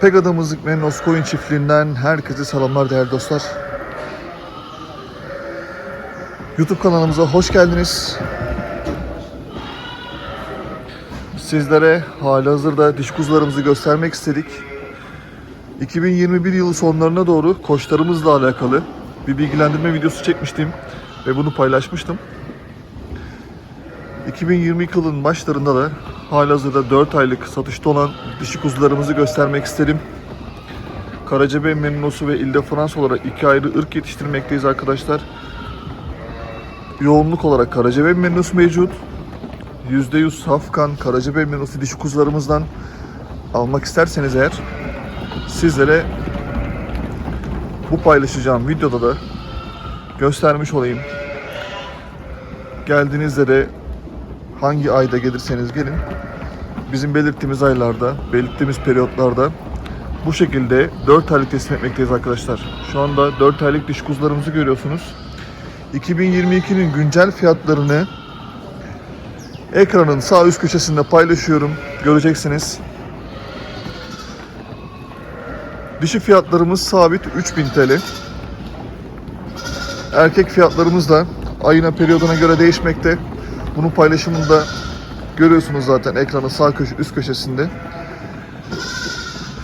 Pega Damızlık Menlos Koyun Çiftliği'nden herkese selamlar değerli dostlar. YouTube kanalımıza hoş geldiniz. Sizlere halihazırda diş kuzularımızı göstermek istedik. 2021 yılı sonlarına doğru koçlarımızla alakalı bir bilgilendirme videosu çekmiştim ve bunu paylaşmıştım. 2022 yılının başlarında da halihazırda 4 aylık satışta olan dişi kuzularımızı göstermek istedim. Karacabey Merinosu ve İlde Frans olarak iki ayrı ırk yetiştirmekteyiz arkadaşlar. Yoğunluk olarak Karacabey Merinosu mevcut. %100 safkan Karacabey Merinosu dişi kuzularımızdan almak isterseniz eğer sizlere bu paylaşacağım videoda da göstermiş olayım. Geldiğinizde de hangi ayda gelirseniz gelin bizim belirttiğimiz aylarda, belirttiğimiz periyotlarda bu şekilde 4 aylık teslim etmekteyiz arkadaşlar. Şu anda 4 aylık diş kuzularımızı görüyorsunuz. 2022'nin güncel fiyatlarını ekranın sağ üst köşesinde paylaşıyorum. Göreceksiniz. Dişi fiyatlarımız sabit 3000 TL. Erkek fiyatlarımız da ayına periyoduna göre değişmekte. Bunun paylaşımını da görüyorsunuz zaten ekranın sağ köşe, üst köşesinde.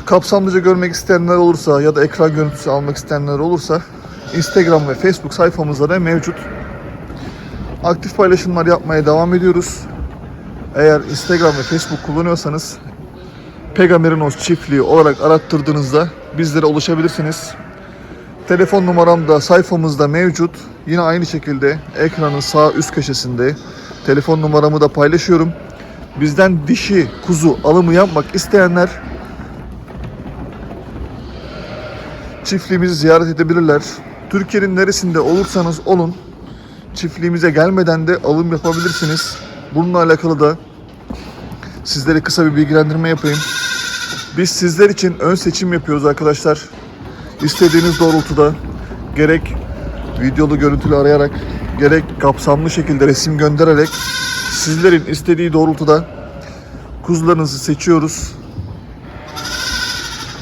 Kapsamlıca görmek isteyenler olursa ya da ekran görüntüsü almak isteyenler olursa Instagram ve Facebook sayfamızda da mevcut. Aktif paylaşımlar yapmaya devam ediyoruz. Eğer Instagram ve Facebook kullanıyorsanız Pegamerinos çiftliği olarak arattırdığınızda bizlere ulaşabilirsiniz. Telefon numaram da sayfamızda mevcut. Yine aynı şekilde ekranın sağ üst köşesinde telefon numaramı da paylaşıyorum. Bizden dişi kuzu alımı yapmak isteyenler çiftliğimizi ziyaret edebilirler. Türkiye'nin neresinde olursanız olun çiftliğimize gelmeden de alım yapabilirsiniz. Bununla alakalı da sizlere kısa bir bilgilendirme yapayım. Biz sizler için ön seçim yapıyoruz arkadaşlar. İstediğiniz doğrultuda gerek videolu görüntülü arayarak gerek kapsamlı şekilde resim göndererek sizlerin istediği doğrultuda kuzularınızı seçiyoruz.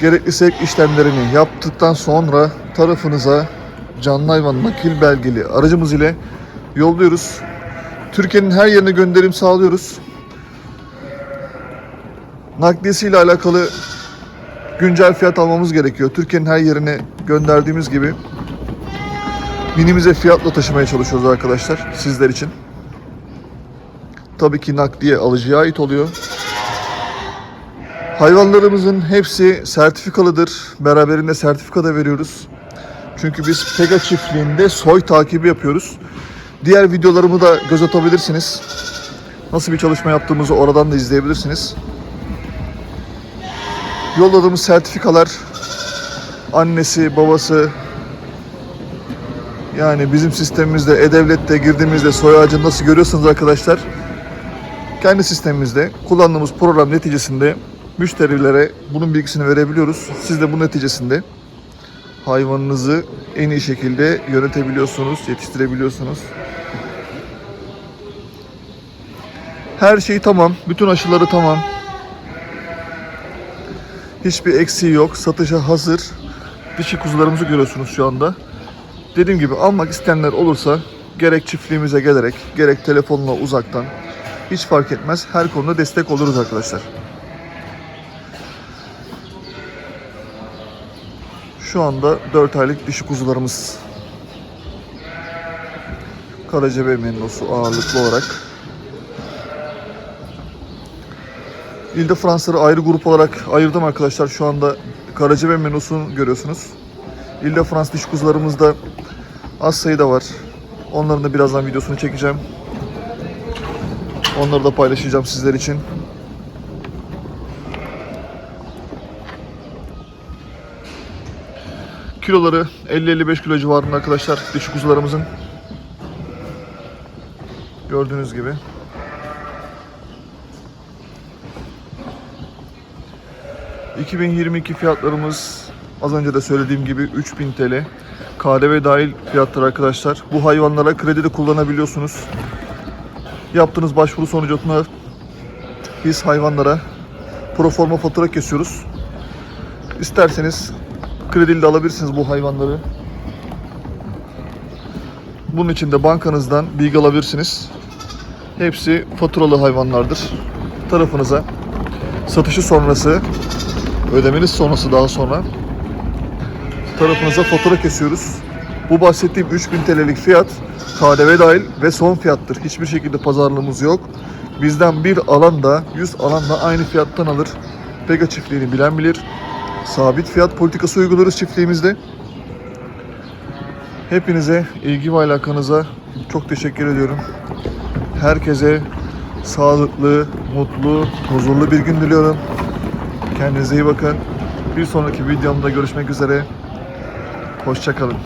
Gerekli sevk işlemlerini yaptıktan sonra tarafınıza canlı hayvan nakil belgeli aracımız ile yolluyoruz. Türkiye'nin her yerine gönderim sağlıyoruz. Nakliyesiyle alakalı güncel fiyat almamız gerekiyor. Türkiye'nin her yerine gönderdiğimiz gibi minimize fiyatla taşımaya çalışıyoruz arkadaşlar sizler için. Tabii ki nakliye alıcıya ait oluyor. Hayvanlarımızın hepsi sertifikalıdır. Beraberinde sertifika da veriyoruz. Çünkü biz Pega çiftliğinde soy takibi yapıyoruz. Diğer videolarımı da göz atabilirsiniz. Nasıl bir çalışma yaptığımızı oradan da izleyebilirsiniz. Yolladığımız sertifikalar annesi, babası yani bizim sistemimizde E-Devlet'te girdiğimizde soy ağacını nasıl görüyorsunuz arkadaşlar? Kendi sistemimizde kullandığımız program neticesinde müşterilere bunun bilgisini verebiliyoruz. Siz de bu neticesinde hayvanınızı en iyi şekilde yönetebiliyorsunuz, yetiştirebiliyorsunuz. Her şey tamam, bütün aşıları tamam. Hiçbir eksiği yok. Satışa hazır. Dişi kuzularımızı görüyorsunuz şu anda. Dediğim gibi almak isteyenler olursa gerek çiftliğimize gelerek gerek telefonla uzaktan hiç fark etmez. Her konuda destek oluruz arkadaşlar. Şu anda 4 aylık dişi kuzularımız. Karacabey Menlosu ağırlıklı olarak. İlde Fransızları ayrı grup olarak ayırdım arkadaşlar. Şu anda Karacabey Menlosu'nu görüyorsunuz. İlde Frans diş kuzularımız da az sayıda var. Onların da birazdan videosunu çekeceğim. Onları da paylaşacağım sizler için. Kiloları 50-55 kilo civarında arkadaşlar dişi kuzularımızın. Gördüğünüz gibi. ...2022 fiyatlarımız az önce de söylediğim gibi 3000 TL. KDV dahil fiyatlar arkadaşlar. Bu hayvanlara kredi de kullanabiliyorsunuz. Yaptığınız başvuru sonucunda biz hayvanlara proforma fatura kesiyoruz. isterseniz krediyle de alabilirsiniz bu hayvanları. Bunun için de bankanızdan bilgi alabilirsiniz. Hepsi faturalı hayvanlardır. Tarafınıza satışı sonrası, ödemeniz sonrası daha sonra tarafınıza fatura kesiyoruz. Bu bahsettiğim 3000 TL'lik fiyat KDV dahil ve son fiyattır. Hiçbir şekilde pazarlığımız yok. Bizden bir alan da 100 alan da aynı fiyattan alır. Pega çiftliğini bilen bilir. Sabit fiyat politikası uygularız çiftliğimizde. Hepinize ilgi ve alakanıza çok teşekkür ediyorum. Herkese sağlıklı, mutlu, huzurlu bir gün diliyorum. Kendinize iyi bakın. Bir sonraki videomda görüşmek üzere. Hoşçakalın.